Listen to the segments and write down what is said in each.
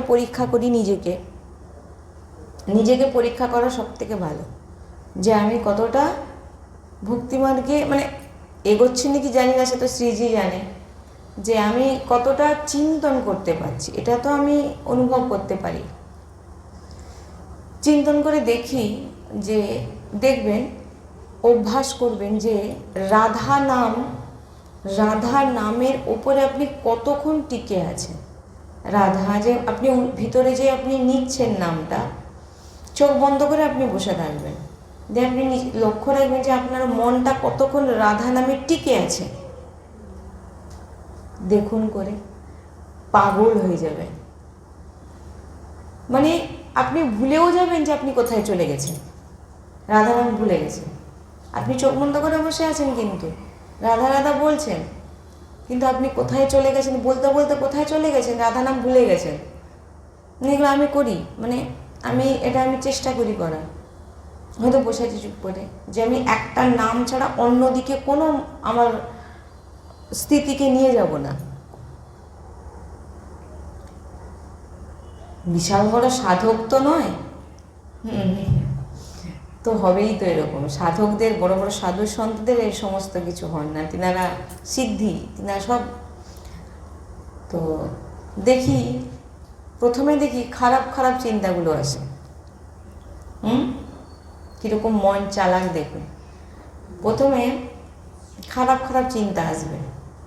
আমি পরীক্ষা করি নিজেকে। নিজেকে পরীক্ষা করা সব থেকে ভালো। যে আমি কতটা ভক্তিমানকে মানে এগোচ্ছি নাকি জানি না, সে তো শ্রীজি জানে। যে আমি কতটা চিন্তন করতে পারছি, এটা তো আমি অনুভব করতে পারি। চিন্তন করে দেখি যে, দেখবেন, অভ্যাস করবেন যে রাধা নাম, রাধা নামের ওপরে আপনি কতক্ষণ টিকে আছেন। রাধা, যে আপনি ভিতরে যে আপনি নিচ্ছেন নামটা, চোখ বন্ধ করে আপনি বসে থাকবেন। দিয়ে আপনি লক্ষ্য রাখবেন যে আপনার মনটা কতক্ষণ রাধা নামে টিকে আছে। দেখুন করে পাগল হয়ে যাবে মানে আপনি ভুলেও যাবেন যে আপনি কোথায় চলে গেছেন। রাধা নাম ভুলে গেছেন আপনি চোখ বন্ধ করে বসে আছেন কিন্তু। রাধা রাধা বলছেন কিন্তু আপনি কোথায় চলে গেছেন? বলতে বলতে কোথায় চলে গেছেন? রাধা নাম ভুলে গেছেন। এগুলো আমি করি। মানে আমি এটা আমি চেষ্টা করি করার। হয়তো বসে আছি চুপ করে যে আমি একটা নাম ছাড়া অন্যদিকে কোনো আমার স্থিতিকে নিয়ে যাব না। বিশাল বড় সাধক তো নয়। হুম, তো হবেই তো এরকম। সাধকদের, বড় বড় সাধু সন্তদের এই সমস্ত কিছু হন না। তিনারা সিদ্ধি, তিনারা সব। তো দেখি, প্রথমে দেখি খারাপ খারাপ চিন্তাগুলো আসে। হুম? কীরকম মন চালাক দেখুন। প্রথমে খারাপ খারাপ চিন্তা আসবে।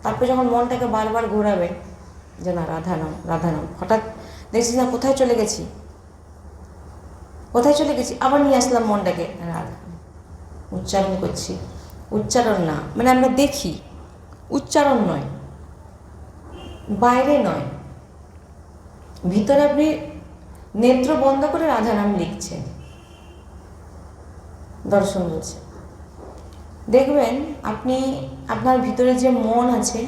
তারপর যখন মনটাকে বারবার ঘোরাবে, যে না, রাধা নাম রাধা নাম। হঠাৎ দেখছি না কোথায় চলে গেছি। কোথায় চলে গেছি? আবার নিয়ে আসলাম মনটাকে। রাধা উচ্চারণ করছি। উচ্চারণ না মানে আমরা দেখি। উচ্চারণ নয়। বাইরে নয়। ভিতরে আপনি নেত্র বন্ধ করে রাধা নাম লিখছেন। দর্শন হচ্ছে। দেখবেন আপনি, আপনার ভিতরে যে মন আছে,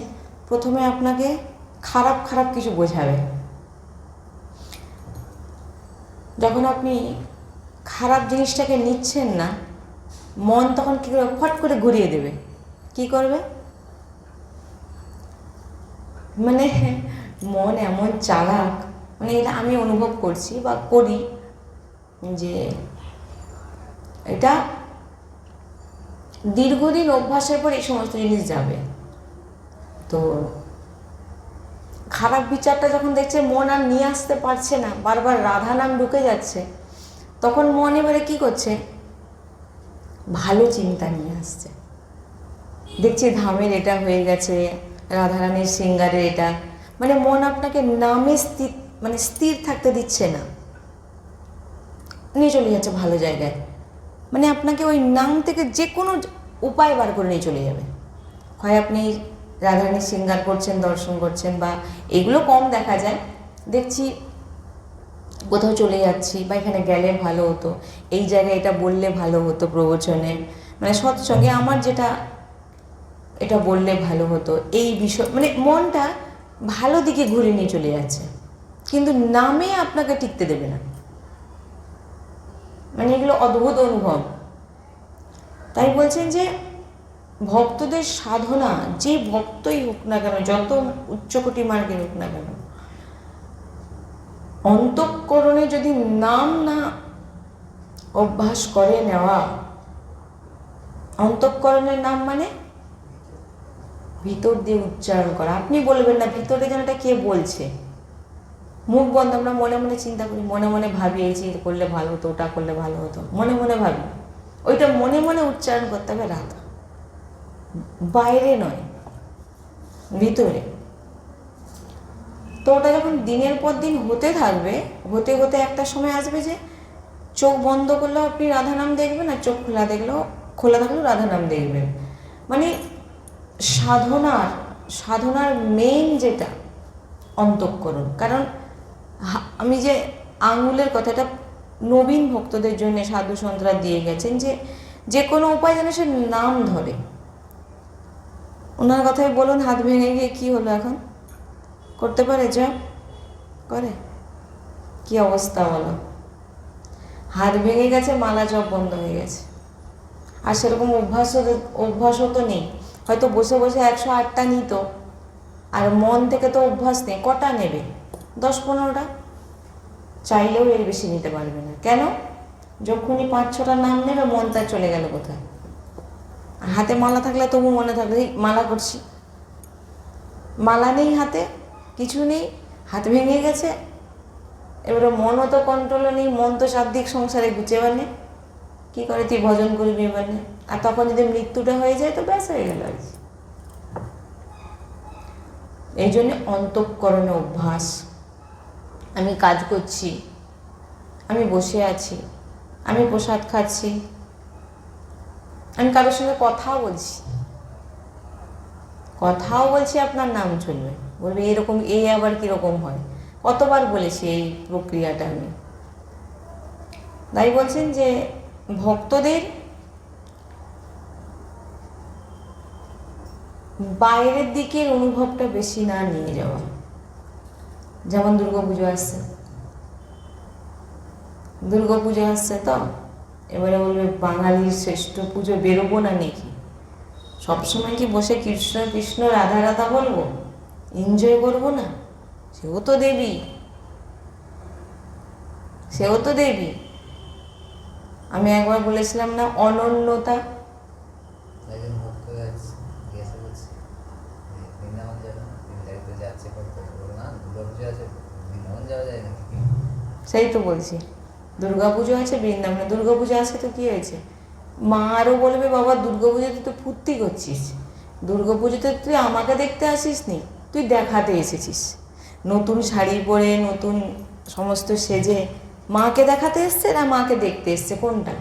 প্রথমে আপনাকে খারাপ খারাপ কিছু বোঝাবে। যখন আপনি খারাপ জিনিসটাকে নিচ্ছেন না, মন তখন কী করবে ফট করে ঘুরিয়ে দেবে? কি করবে? মানে মন এমন চালাক মানে এটা আমি অনুভব করছি বা করি যে এটা দীর্ঘদিন অভ্যাসের পর এই সমস্ত জিনিস যাবে। তো খারাপ বিচারটা যখন দেখছে, মন আর নিয়ে আসতে পারছে না, বারবার রাধা নাম ঢুকে যাচ্ছে। তখন মন এবারে কি করছে? ভালো চিন্তা নিয়ে আসছে। দেখছি ধামের এটা হয়ে গেছে, রাধারানীর সিঙ্গারের এটা। মানে মন আপনাকে নামে স্থির মানে স্থির থাকতে দিচ্ছে না। নিয়ে চলে যাচ্ছে ভালো জায়গায়। মানে আপনাকে ওই নাম থেকে যে কোনো উপায় বার করে নিয়ে চলে যাবে। হয় আপনি রাধারানীর সিঙ্গার করছেন, দর্শন করছেন বা এগুলো কম দেখা যায়। দেখছি কোথাও চলে যাচ্ছি বা এখানে গেলে ভালো হতো। এই জায়গায় এটা বললে ভালো হতো প্রবচনে। মানে সৎসঙ্গে আমার যেটা, এটা বললে ভালো হতো। এই বিষয় মানে মনটা ভালো দিকে ঘুরে নিয়ে চলে যাচ্ছে। কিন্তু নামে আপনাকে টিকতে দেবে না। মানে এগুলো অদ্ভুত অনুভব। তাই বলছেন যে, ভক্তদের সাধনা, যে ভক্তই হোক না কেন, যত উচ্চকোটি মার্গের হোক না কেন অন্তঃকরণে যদি নাম না অভ্যাস করে নেওয়া অন্তঃকরণের নাম মানে ভিতর দিয়ে উচ্চারণ করা। আপনি বলবেন না, ভিতরে যেন এটা কে বলছে? মুখ বন্ধ, আমরা মনে মনে চিন্তা করি, মনে মনে ভাবি, এই যে করলে ভালো হতো, ওটা করলে ভালো হতো। মনে মনে ভাবি। ওইটা মনে মনে উচ্চারণ করতে হবে রাধা বাইরে নয়, ভিতরে। তো ওটা যখন দিনের পর দিন হতে থাকবে, হতে হতে একটা সময় আসবে যে চোখ বন্ধ করলেও আপনি রাধা নাম দেখবেন আর চোখ খোলা দেখলেও, খোলা থাকলেও রাধা নাম দেখবেন। মানে সাধনার সাধনার মেইন যেটা, অন্তঃকরণ। কারণ আমি যে আঙুলের কথাটা নবীন ভক্তদের জন্য সাধু সন্তরা দিয়ে গেছেন যে যে কোনো উপায় যেন সে নাম ধরে। ওনার কথায় বলুন, হাত ভেঙে গিয়ে কি হলো এখন? করতে পারে জব করে। কি অবস্থা বলো? হাত ভেঙে গেছে মালা জব বন্ধ হয়ে গেছে। আর সেরকম অভ্যাস অভ্যাসও তো নেই। হয়তো বসে বসে একশো আটটা নিত। আর মন থেকে তো অভ্যাস নেই কটা নেবে? দশ পনেরোটা? চাইলেও এর বেশি নিতে পারবে না। কেন? যখনই পাঁচ ছটা নাম নেবে মন তার চলে গেল কোথায়? হাতে মালা থাকলে তবু মনে "এই, মালা করছি। মালা নেই হাতে। কিছু নেই, হাত ভেঙে গেছে। এবারে মনও তো কন্ট্রোলও নেই, মন তো সার্দিক সংসারে গুছে বানে। কি করে তুই ভজন করবি এবারে আর তখন যদি মৃত্যুটা হয়ে যায় তো ব্যাস হয়ে গেল আর। এই জন্য অন্তঃকরণে অভ্যাস। আমি কাজ করছি, আমি বসে আছি, আমি প্রসাদ খাচ্ছি, আমি কারোর সঙ্গে কথাও বলছি। কথাও বলছি, আপনার নাম চলবে। বলবে, এরকম এই আবার কীরকম হয়? কতবার বলেছি এই প্রক্রিয়াটা আমি। তাই বলছেন যে, ভক্তদের বাইরের দিকে অনুভবটা বেশি না নিয়ে যাওয়া। যেমন দুর্গাপুজো আসছে। দুর্গাপুজো আসছে তো? এবারে বলবে, বাঙালির শ্রেষ্ঠ পুজো বেরোবো না নাকি? সবসময় কি বসে কৃষ্ণ কৃষ্ণ, রাধা রাধা বলব? এনজয় করব না। সেও তো দেবী। সেও তো দেবী। আমি একবার বলেছিলাম না অনন্যতা। বৃন্দাবন তো যাচ্ছে করতে বলো না দুর্গা পুজো আছে বৃন্দাবন সেই তো বলছি দুর্গাপুজো আছে বৃন্দাবনে দুর্গাপুজো আছে তো কি হয়েছে? মা আরও বলবে বাবা দুর্গাপুজোতে তো ফুর্তি করছিস। দুর্গাপুজোতে তুই আমাকে দেখতে আসিস নি তুই দেখাতে এসেছিস। নতুন শাড়ি পরে, নতুন সমস্ত সেজে মাকে দেখাতে এসছে না মাকে দেখতে এসছে? কোনটা?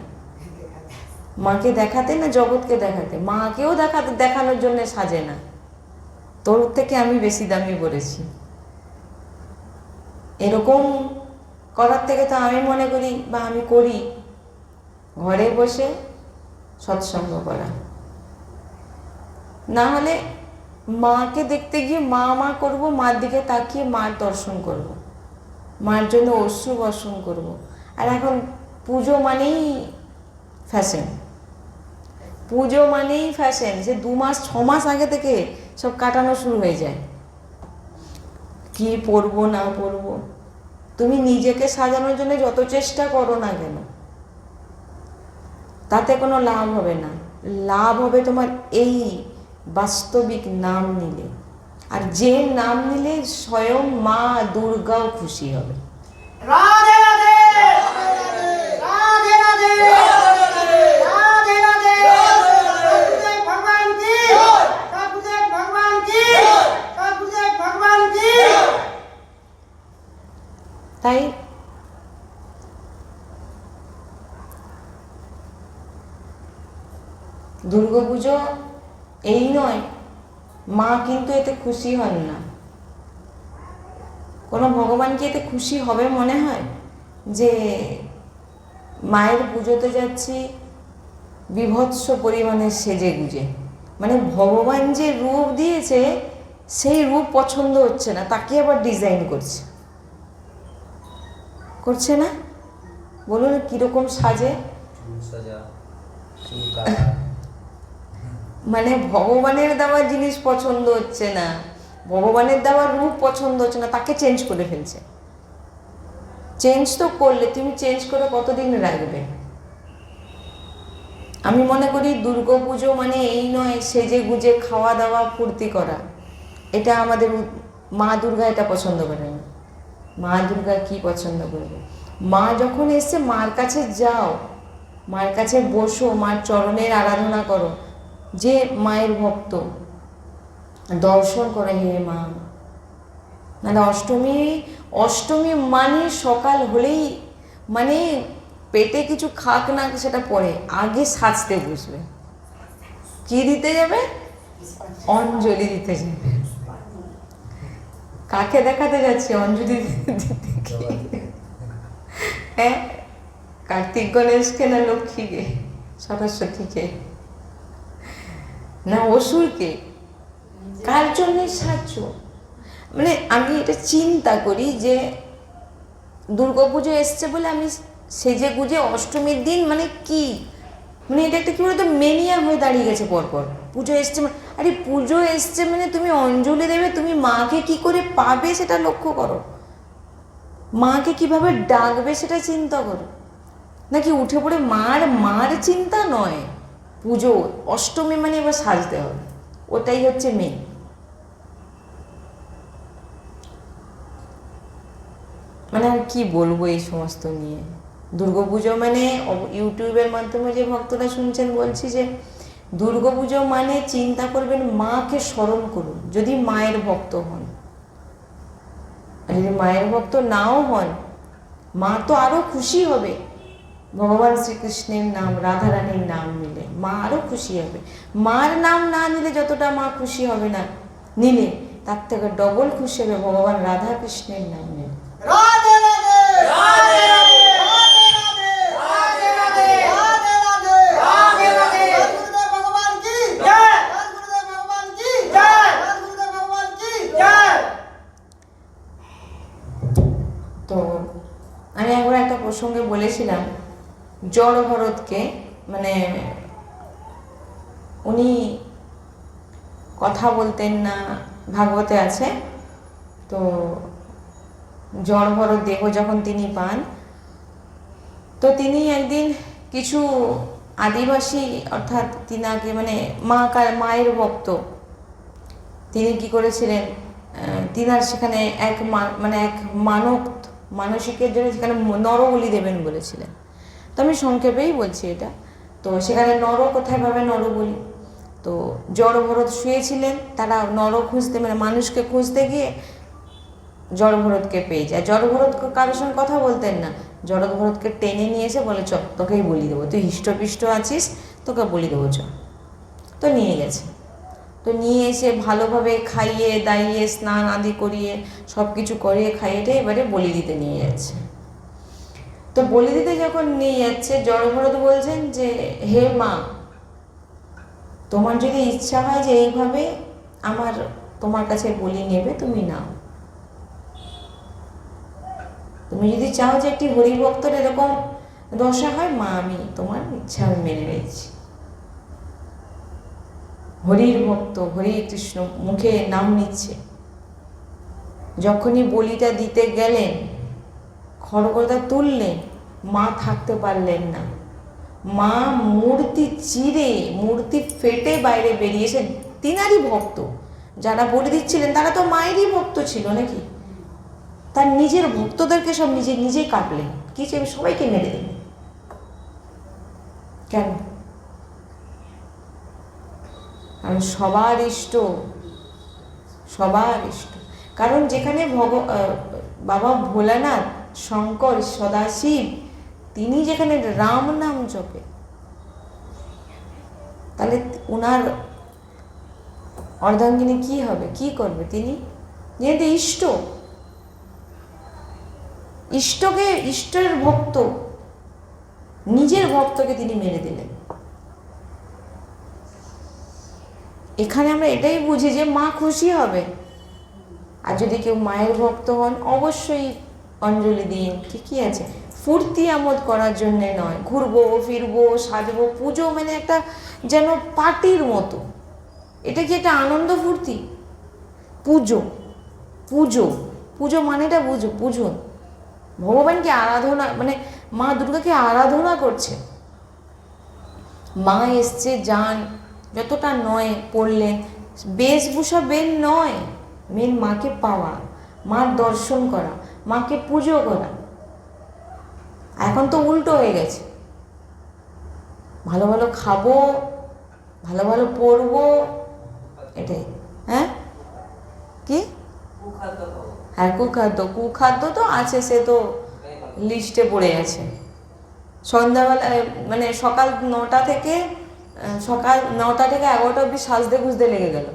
মাকে দেখাতে না জগৎকে দেখাতে? মাকেও দেখাতে দেখানোর জন্য সাজে না। তোর থেকে আমি বেশি দামি পড়েছি এরকম করার থেকে তো আমি মনে করি বা আমি করি। ঘরে বসে সৎসঙ্গ করা। না হলে মাকে দেখতে গিয়ে মা মা করব, মার দিকে তাকিয়ে মার দর্শন করব। মার জন্য অশ্রু বর্ষণ করব। আর এখন পুজো মানেই ফ্যাশন পুজো মানেই ফ্যাশন যে দু মাস, ছ মাস আগে থেকে সব কাটানো শুরু হয়ে যায়। কি পরবো না পরবো। তুমি নিজেকে সাজানোর জন্য যত চেষ্টা করো না কেন, তাতে কোনো লাভ হবে না। লাভ হবে তোমার এই বাস্তবিক নাম নিলে। আর যে নাম নিলে স্বয়ং মা দুর্গাও খুশি হবে। রাধে রাধে রাধে রাধে তাই দুর্গাপুজো এই নয়। মা কিন্তু এতে খুশি হন না। কোনো ভগবান কি এতে খুশি হবে মনে হয়? যে মায়ের পুজোতে যাচ্ছি, বিভৎস পরিমাণে সেজে গুজে। মানে ভগবান যে রূপ দিয়েছে, সেই রূপ পছন্দ হচ্ছে না। তাকে আবার ডিজাইন করছে। করছে না? বলুন, কীরকম সাজে? সাজা মানে ভগবানের দেওয়া জিনিস পছন্দ হচ্ছে না, ভগবানের দেওয়া রূপ পছন্দ হচ্ছে না, তাকে চেঞ্জ করে ফেলছে। চেঞ্জ তো করলে, তুমি চেঞ্জ করে কতদিন রাখবে? আমি মনে করি দুর্গাপুজো মানে এই নয়, সেজে গুজে খাওয়া দাওয়া, ফুর্তি করা। এটা আমাদের মা দুর্গা এটা পছন্দ করে না মা দুর্গা কি পছন্দ করবে? মা যখন এসছে মার কাছে যাও, মার কাছে বসো, মার চরণের আরাধনা করো যে মায়ের ভক্ত, দর্শন করে হে মা। মানে অষ্টমী অষ্টমী মানে সকাল হলেই মানে পেটে কিছু খাক না সেটা পরে, আগে সাজতে বসবে। কি দিতে যাবে? অঞ্জলি দিতে যাবে। কাকে দেখাতে যাচ্ছে অঞ্জলি হ্যাঁ কার্তিক গণেশকে না লক্ষ্মীকে, সরস্বতীকে? না অসুরকে কার জন্য সাহায্য? মানে আমি এটা চিন্তা করি যে দুর্গাপুজো এসছে বলে আমি সেজে গুজে অষ্টমীর দিন মানে কি? মানে এটা একটা কি বলতো মেনিয়া হয়ে দাঁড়িয়ে গেছে পরপর। পুজো এসছে মানে আরে পুজো এসছে মানে তুমি অঞ্জলি দেবে, তুমি মাকে কি করে পাবে সেটা লক্ষ্য করো। মাকে কীভাবে ডাকবে সেটা চিন্তা করো। নাকি উঠে পড়ে মার মার চিন্তা নয়? পুজো, অষ্টমী মানে এবার সাজতে হবে। ওটাই হচ্ছে মেন মানে আর কি বলব এই সমস্ত নিয়ে? দুর্গাপুজো মানে ইউটিউবের মাধ্যমে যে ভক্তরা শুনছেন বলছি যে দুর্গাপুজো মানে চিন্তা করবেন মাকে স্মরণ করুন, যদি মায়ের ভক্ত হন। আর যদি মায়ের ভক্ত নাও হন, মা তো আরও খুশি হবে। ভগবান শ্রীকৃষ্ণের নাম রাধারানীর নাম নিলে মা আরও খুশি হবে। মার নাম না নিলে যতটা মা খুশি হবে না নিলে তার থেকে ডবল খুশি হবে ভগবান রাধা কৃষ্ণের নাম নিলে তো আমি একবার একটা প্রসঙ্গে বলেছিলাম জড় ভরতকে মানে উনি কথা বলতেন না, ভাগবতে আছে। তো জড় ভরত দেহ যখন তিনি পান, তো তিনি একদিন কিছু আদিবাসী, অর্থাৎ তিনাকে মানে মা মায়ের ভক্ত, তিনি কি করেছিলেন তিনার সেখানে এক মানে এক মানব, মানসিকের জন্য সেখানে নরবলি দেবেন বলেছিলেন। তো আমি সংক্ষেপেই বলছি এটা। তো সেখানে নর কোথায় পাবে? নরবলি তো জড় ভরত শুয়েছিলেন, তারা নর খুঁজতে মানে মানুষকে খুঁজতে গিয়ে জড় ভরতকে পেয়ে যায়। জড় ভরত কারোর সঙ্গে কথা বলতেন না। জড় ভরতকে টেনে নিয়ে এসে বলে চ তোকেই বলি দেবো। তুই হিষ্টপিষ্ট আছিস, তোকে বলি দেবো চ তো নিয়ে গেছে। তো নিয়ে এসে ভালোভাবে খাইয়ে, দাইয়ে, স্নান আদি করিয়ে সব কিছু করিয়ে, খাইয়ে এবারে বলি দিতে নিয়ে যাচ্ছে। তো বলি দিতে যখন নিয়ে যাচ্ছে জড়ভরত বলছেন যে, হে মা, তোমার যদি ইচ্ছা হয় যে এইভাবে আমার, তোমার কাছে বলি নেবে, তুমি নাও। তুমি যদি চাও যে একটি হরিভক্তর এরকম দশা হয়, মা, আমি তোমার ইচ্ছা আমি মেনে নিয়েছি। হরির ভক্ত, হরি কৃষ্ণ, মুখে নাম নিচ্ছে। যখনই বলিটা দিতে গেলেন খড়গটা তুললেন মা থাকতে পারলেন না। মা মূর্তি চিরে, মূর্তি ফেটে বাইরে বেরিয়ে এসে তিনারই ভক্ত। যারা বলে দিচ্ছিলেন, তারা তো মায়েরই ভক্ত ছিল নাকি? তার নিজের ভক্তদেরকে সব নিজে নিজেই কাটলেন। কি চেয়ে সবাইকে মেরে দিলেন কেন? কারণ সবার ইষ্ট সবার ইষ্ট। কারণ যেখানে ভগ বাবা ভোলানাথ শঙ্কর সদাশিব, তিনি যেখানে রাম নাম জপে। তাহলে ওনার অর্ধাঙ্গিনী কি হবে? কি করবে তিনি? যেহেতু ইষ্ট। ইষ্টকে, ইষ্টের ভক্ত, নিজের ভক্তকে তিনি মেরে দিলেন। এখানে আমরা এটাই বুঝি যে মা খুশি হবে। আর যদি কেউ মায়ের ভক্ত হন, অবশ্যই অঞ্জলি দিন, ঠিকই আছে। ফুর্তি আমোদ করার জন্যে নয়, ঘুরবো, ফিরবো, সাজবো, পুজো মানে একটা যেন পার্টির মতো। এটা কি একটা আনন্দ ফুর্তি? পুজো পুজো পুজো মানেটা বুঝো, বুঝুন। ভগবানকে আরাধনা মানে মা দুর্গাকে আরাধনা করছে। মা এসছে, যান, যতটা নয় পড়লেন বেশভূষা বেন নয় মেন মাকে পাওয়া, মার দর্শন করা। মাকে পুজো করা। এখন তো উল্টো হয়ে গেছে। ভালো ভালো খাব, ভালো ভালো পরবো, এটাই। হ্যাঁ? কি? হ্যাঁ কুখাদ্য। কুখাদ্য তো আছে, সে তো লিস্টে পড়ে আছে সন্ধ্যাবেলা মানে সকাল নটা থেকে, সকাল নটা থেকে এগারোটা অবধি সাজতে গুজতে লেগে গেল।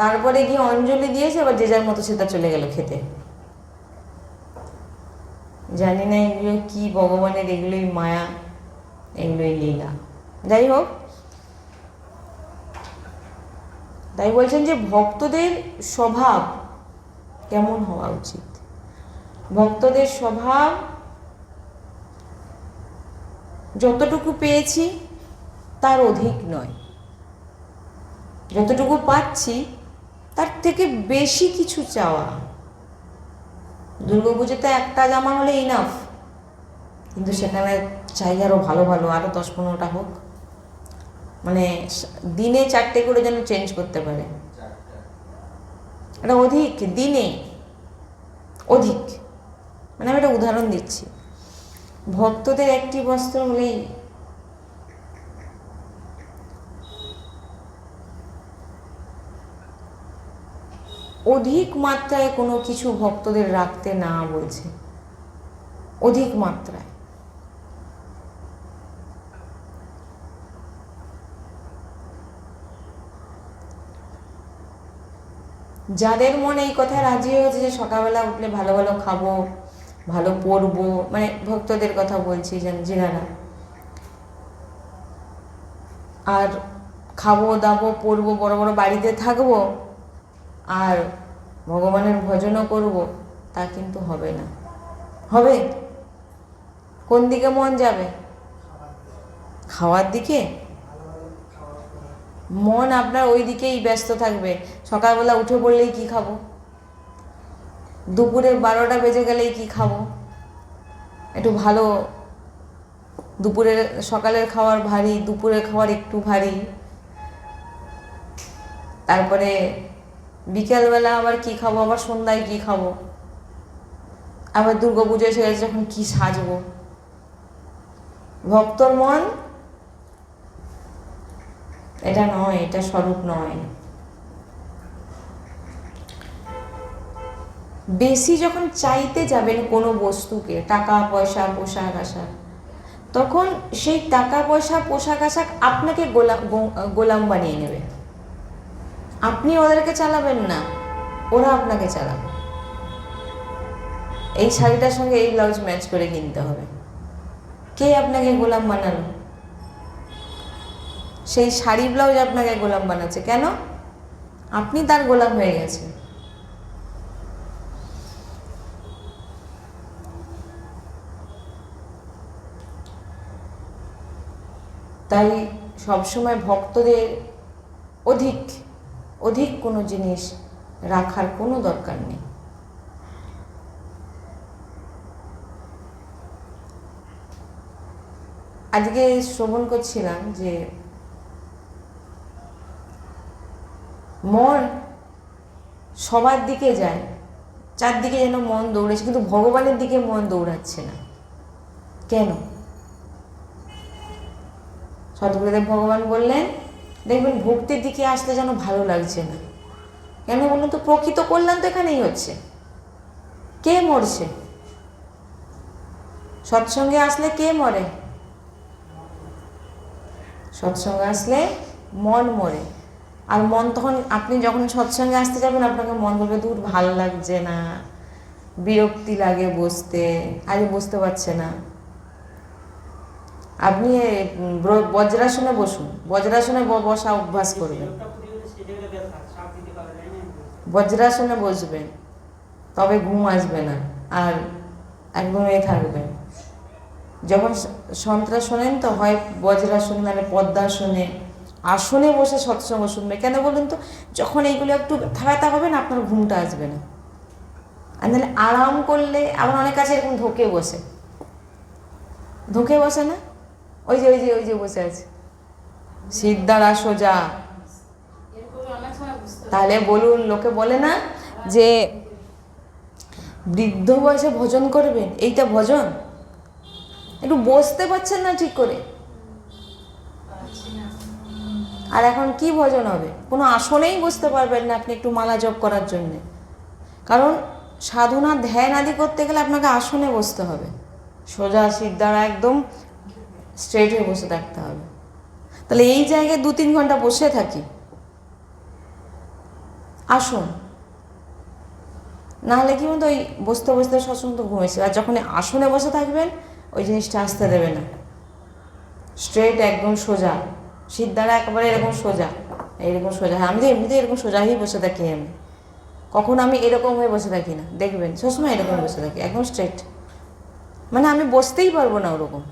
তারপরে গিয়ে অঞ্জলি দিয়েছে, এবার যে যার মতো সেটা চলে গেল খেতে। জানি না এগুলো কি ভগবানের, এগুলোই মায়া, এগুলোই লীলা। যাই হোক, তাই বলছেন যে ভক্তদের স্বভাব কেমন হওয়া উচিত? ভক্তদের স্বভাব যতটুকু পেয়েছি, তার অধিক নয়। যতটুকু পাচ্ছি, তার থেকে বেশি কিছু চাওয়া। দুর্গাপুজোতে একটা জামা হলে ইনাফ কিন্তু সেখানে চাই আরও ভালো ভালো আরও দশ পনেরোটা হোক। মানে দিনে চারটে করে যেন চেঞ্জ করতে পারে। এটা অধিক, দিনে। অধিক। মানে আমি একটা উদাহরণ দিচ্ছি। ভক্তদের একটি বস্ত্র হলেই অধিক মাত্রায় কোনো কিছু ভক্তদের রাখতে না বলছে। অধিক মাত্রায়। যাদের মনে এই কথায় রাজি হয়েছে যে সকালবেলা উঠলে ভালো ভালো খাব, ভালো পরবো মানে ভক্তদের কথা বলছি যেন যেনারা। আর খাব, দাবো, পরবো, বড় বড় বাড়িতে থাকব আর ভগবানের ভজনও করব, তা কিন্তু হবে না। হবে? কোন দিকে মন যাবে? খাওয়ার দিকে? মন আপনার ওই দিকেই ব্যস্ত থাকবে। সকালবেলা উঠে পড়লেই কি খাব? দুপুরে বারোটা বেজে গেলেই কি খাব? একটু ভালো দুপুরের, সকালের খাওয়ার ভারী, দুপুরের খাওয়ার একটু ভারী। তারপরে বিকেলবেলা আবার কি খাব, আবার সন্ধ্যায় কি খাব? আবার দুর্গা পুজো এসে গেছে যখন কি সাজবো? ভক্তর মন, এটা নয়, এটা স্বরূপ নয়। বেশি যখন চাইতে যাবেন কোনো বস্তুকে, টাকা, পয়সা, পোশাক আশাক, তখন সেই টাকা, পয়সা, পোশাক আশাক আপনাকে গোলাম গোলাম বানিয়ে নেবে। আপনি ওদেরকে চালাবেন না, ওরা আপনাকে চালাবে। এই শাড়িটার সঙ্গে এই ব্লাউজ ম্যাচ করে কিনতে হবে। কে আপনাকে গোলাম বানালো? সেই শাড়ি ব্লাউজ আপনাকে গোলাম বানাচ্ছে কেন? আপনি তার গোলাম হয়ে গেছেন। তাই সবসময় ভক্তদের অধিক অধিক কোনো জিনিস রাখার কোনো দরকার নেই। আজকে শ্রবণ করছিলাম যে মন সবার দিকে যায়, চারদিকে যেন মন দৌড়েছে কিন্তু ভগবানের দিকে মন দৌড়াচ্ছে না। কেন? সদগুরুদেব ভগবান বললেন দেখবেন ভক্তির দিকে আসলে যেন ভালো লাগছে না। কেন বলুন তো, প্রকৃত কল্যাণ তো এখানেই হচ্ছে। কে মরছে? সৎসঙ্গে আসলে কে মরে? সৎসঙ্গে আসলে মন মরে। আর মন তখন, আপনি যখন সৎসঙ্গে আসতে যাবেন, আপনাকে মন বলবে দূর ভালো লাগছে না। বিরক্তি লাগে বসতে। আজ বসতে পারছে না। আপনি বজ্রাসনে বসুন। বজ্রাসনে বসা অভ্যাস করবেন। বজ্রাসনে বসবেন। তবে ঘুম আসবে না, আর একদম এ থাকবেন যখন সন্ত্রাস শোনেন তো হয় বজ্রাসনে মানে পদ্মাসনে আসনে বসে সৎসঙ্গ শুনবে। কেন বলুন তো, যখন এইগুলো একটু ব্যথা ব্যথা হবে না, আপনার ঘুমটা আসবে না। আর নাহলে আরাম করলে, আবার অনেক আছে এরকম ধোকে বসে। ধোকে বসে না? ওই যে ওই যে ওই যে বসে আছে। সিদ্ধারা সোজা তাহলে বলুন, লোকে বলে না যে বৃদ্ধ বয়সে ভজন করবেন? এইটা ভজন? একটু বসতে পারছেন না ঠিক করে? আর এখন কি ভজন হবে? কোনো আসনেই বসতে পারবেন না আপনি একটু মালা জপ করার জন্যে। কারণ সাধনা, ধ্যান আদি করতে গেলে আপনাকে আসনে বসতে হবে। সোজা সিদ্ধারা একদম স্ট্রেট হয়ে বসে থাকতে হবে। তাহলে এই জায়গায় দু তিন ঘণ্টা বসে থাকি। আসুন। নাহলে কি বলতো, ওই বসতে বসতে সবসময় তো ঘুমেছে আর যখন আসনে বসে থাকবেন, ওই জিনিসটা আসতে দেবে না। স্ট্রেট একদম সোজা। সিদ্ধারা একেবারে এরকম সোজা। এরকম সোজা। হ্যাঁ আমি তো এমনিতে এরকম সোজা সোজাই বসে থাকি আমি। কখন আমি এরকম হয়ে বসে থাকি না। দেখবেন, সবসময় এরকম বসে থাকি। একদম স্ট্রেট। মানে আমি বসতেই পারব না ওরকম।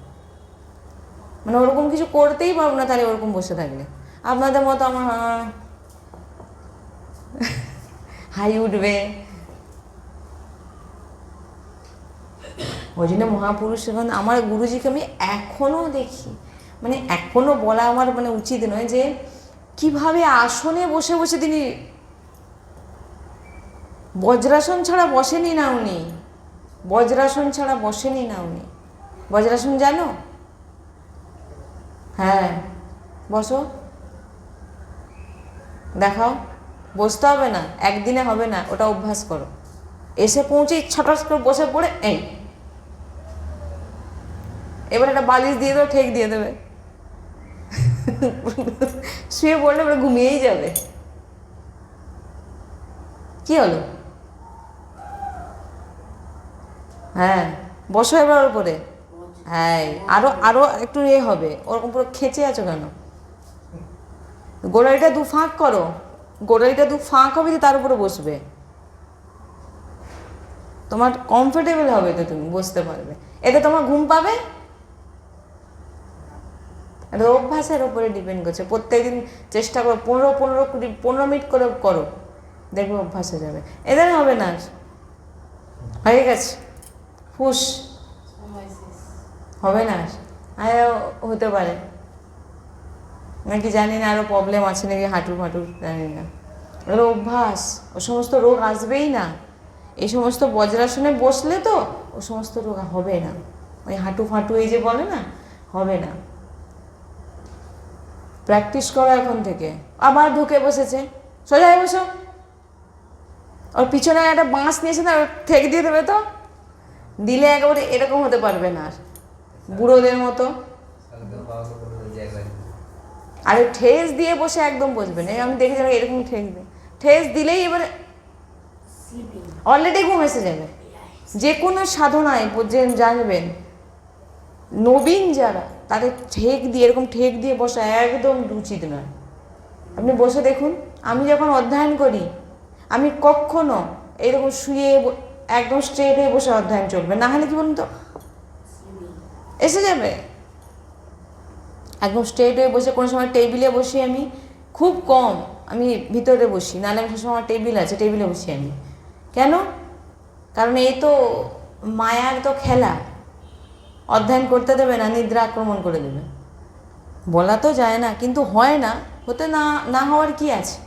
মানে ওরকম কিছু করতেই পারব না, তাহলে ওরকম বসে থাকলে। আপনাদের মতো আমার হাই উঠবে। ওই জন্য মহাপুরুষ এখন আমার গুরুজিকে আমি এখনও দেখি। মানে এখনও বলা আমার মানে উচিত নয় যে, কীভাবে আসনে বসে বসে তিনি বজ্রাসন ছাড়া বসেনি না উনি। বজ্রাসন ছাড়া বসেনি না উনি। বজ্রাসন জানো? হ্যাঁ। বসো। দেখাও। বসতে হবে না, একদিনে হবে না, ওটা অভ্যাস করো। এসে পৌঁছে ছটাস করে বসে পড়ে, এই। এবার একটা বালিশ দিয়ে দেবো ঠেক দিয়ে দেবে। শুয়ে পড়লে এবার ঘুমিয়েই যাবে। কি হলো? হ্যাঁ বসো এবার ওর উপরে। হ্যাঁ আরও আরও একটু এ হবে। ওরকম পুরো খেচে আছো কেন? গোড়ালিটা দু ফাঁক করো। গোড়ালিটা দু ফাঁক হবে দিয়ে তার উপরে বসবে। তোমার কমফোর্টেবল হবে তো তুমি, বসতে পারবে। এতে তোমার ঘুম পাবে? এটা অভ্যাসের উপরে ডিপেন্ড করছে। প্রত্যেকদিন চেষ্টা করো, পনেরো পনেরো কুড়ি, পনেরো মিনিট করে করো। দেখবে অভ্যাস হয়ে যাবে। এদের হবে না? হয়ে গেছে। ফুস হবে না? আর। হতে পারে। নাকি জানি না আরও প্রবলেম আছে নাকি হাঁটুর ফাটুর জানি না। ওগুলো অভ্যাস। ও সমস্ত রোগ আসবেই না। এই সমস্ত বজ্রাসনে বসলে তো ও সমস্ত রোগ হবে না। ওই হাঁটু ফাঁটু, এই যে বলে না, হবে না। প্র্যাকটিস করো এখন থেকে। আবার ঢুকে বসেছে। সোজা হয়ে বসো। ওর পিছনে একটা বাঁশ নিয়েছে না ঠেক দিয়ে দেবে তো। দিলে একেবারে এরকম হতে পারবে না আর। বুড়োদের মতো। আর ঠেস দিয়ে বসে একদম বসবে না। এই আমি দেখে যাব এরকম ঠেস দেয় ঠেস দিলেই এবারে অলরেডি ঘুম এসে যাবে। যে কোনো সাধনায় জানবেন নবীন যারা তাদের ঠেক দিয়ে এরকম ঠেক দিয়ে বসা একদম উচিত নয়। আপনি বসে দেখুন আমি যখন অধ্যয়ন করি আমি কখনো এরকম শুয়ে একদম স্ট্রেট হয়ে বসে অধ্যয়ন চলবে না। হলে কি বলুন তো? এসে যাবে? একদম স্ট্রেট হয়ে বসে, কোনো সময় টেবিলে বসি আমি, খুব কম। আমি ভিতরে বসি নাহলে আমি সবসময় আমার টেবিল আছে টেবিলে বসি আমি। কেন? কারণ এই তো মায়ার তো খেলা। অধ্যয়ন করতে দেবে না, নিদ্রা আক্রমণ করে দেবে। বলা তো যায় না, কিন্তু হয় না। হতে না না হওয়ার কি আছে?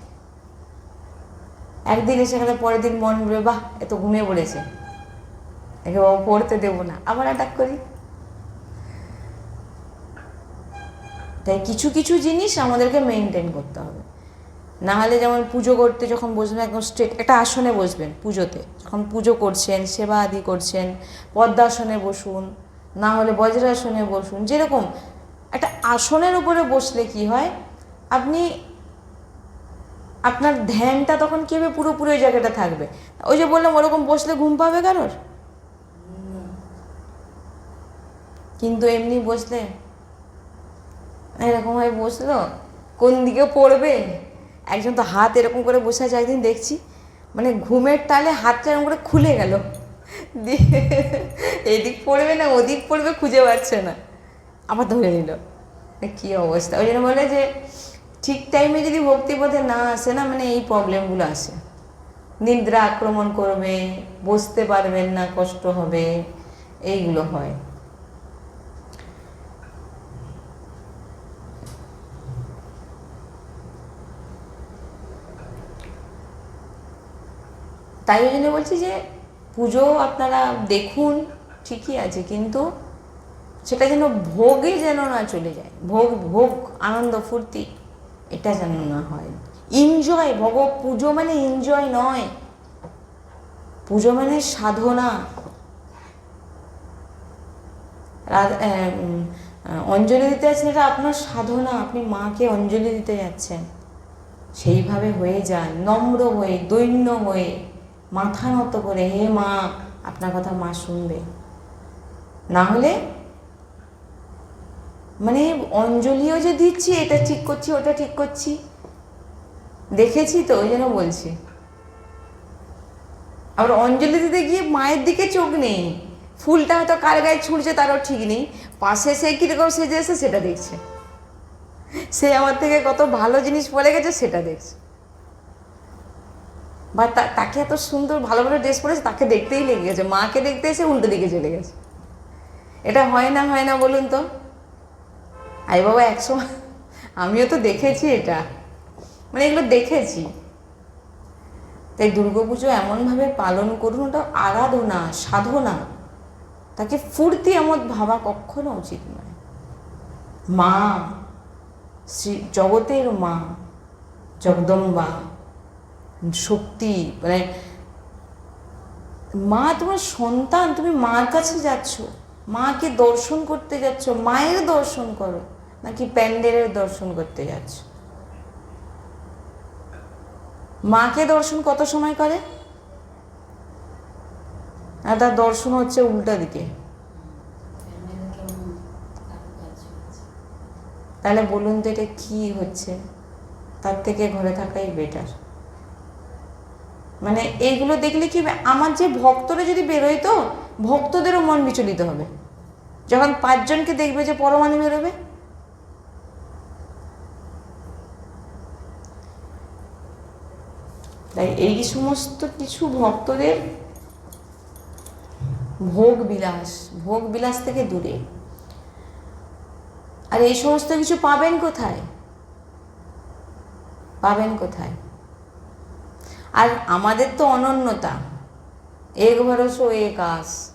একদিন এসে গেলে পরের দিন মন বাহ, এ তো ঘুমিয়ে পড়েছে। একে বাবা পড়তে দেবো না, আবার অ্যাটাক করি। তাই কিছু কিছু জিনিস আমাদেরকে মেনটেন করতে হবে। না হলে যেমন পুজো করতে যখন বসবেন, একদম স্ট্রেট একটা আসনে বসবেন পুজোতে। যখন পুজো করছেন, সেবা আদি করছেন পদ্মাসনে বসুন, না হলে বজ্রাসনে বসুন, যেরকম। একটা আসনের উপরে বসলে কি হয়? আপনি, আপনার ধ্যানটা তখন কী হবে? পুরোপুরি ওই জায়গাটা থাকবে। ওই যে বললাম, ওরকম বসলে ঘুম পাবে কারোর? কিন্তু এমনি বসলে এরকম হয়ে বসল কোন দিকে পড়বে? একজন তো হাত এরকম করে বসে আছে, একদিন দেখছি মানে ঘুমের তালে হাতটা এরকম করে খুলে গেল। দিয়ে এদিক পড়বে না, ওদিক পড়বে, খুঁজে পাচ্ছে না। আবার ধরে নিল। কী অবস্থা? ওই জন্য বলে যে, ঠিক টাইমে যদি ভক্তিপথে না আসে না মানে এই প্রবলেমগুলো আসে। নিদ্রা আক্রমণ করবে, বসতে পারবেন না, কষ্ট হবে, এইগুলো হয়। তাই ওই জন্য বলছি যে পুজো আপনারা দেখুন, ঠিকই আছে, কিন্তু সেটা যেন ভোগে যেন না চলে যায়। ভোগ ভোগ, আনন্দ, ফুর্তি, এটা যেন না হয়। এনজয় ভগ পুজো মানে এনজয় নয়। পুজো মানে সাধনা। অঞ্জলি দিতে যাচ্ছেন এটা আপনার সাধনা, আপনি মাকে অঞ্জলি দিতে যাচ্ছেন। সেইভাবে হয়ে যান নম্র হয়ে, দৈন্য হয়ে। মাথা নত করে, হে মা, আপনার কথা মা শুনবে। না হলে মানে অঞ্জলিও যে দিচ্ছি, এটা ঠিক করছি, ওটা ঠিক করছি। দেখেছি তো, ওই জন্য বলছি। আবার অঞ্জলি দিতে গিয়ে মায়ের দিকে চোখ নেই। ফুলটা হয়তো কার গায়ে ছুঁড়ছে তারও ঠিক নেই। পাশে সে কীরকম সেজে এসে সেটা দেখছে। সে আমার থেকে কত ভালো জিনিস পরে গেছে সেটা দেখছে। বা তাকে এত সুন্দর ভালো ভালো ড্রেস পরেছে, তাকে দেখতেই লেগে গেছে। মাকে দেখতে এসে উল্টো দিকে চলে গেছে। এটা হয় না হয় না বলুন তো? আই বাবা, একসময় আমিও তো দেখেছি এটা। মানে এগুলো দেখেছি। তাই দুর্গাপুজো এমনভাবে পালন করুন, ওটা আরাধনা, সাধনা। তাকে ফুর্তি এমন ভাবা কখনো উচিত নয়। মা, শ্রী, জগতের মা, জগদম্বা। শক্তি মানে মা তোমার সন্তান, তুমি মার কাছে যাচ্ছ, মাকে দর্শন করতে যাচ্ছ, মায়ের দর্শন করো, নাকি প্যান্ডেলের দর্শন করতে যাচ্ছ? মাকে দর্শন কত সময় করে? আর তার দর্শন হচ্ছে উল্টা দিকে। তাহলে বলুন তো এটা কি হচ্ছে? তার থেকে ঘরে থাকাই বেটার মানে এইগুলো দেখলে কি? আমার যে ভক্তরা যদি বেরোয় তো, ভক্তদেরও মন বিচলিত হবে। যখন পাঁচজনকে দেখবে যে পরমাণু বেরোবে। তাই এই সমস্ত কিছু ভক্তদের ভোগ বিলাস ভোগ বিলাস থেকে দূরে। আর এই সমস্ত কিছু পাবেন কোথায়? পাবেন কোথায়? আর আমাদের তো অনন্যতা। এক ভরসা এক আস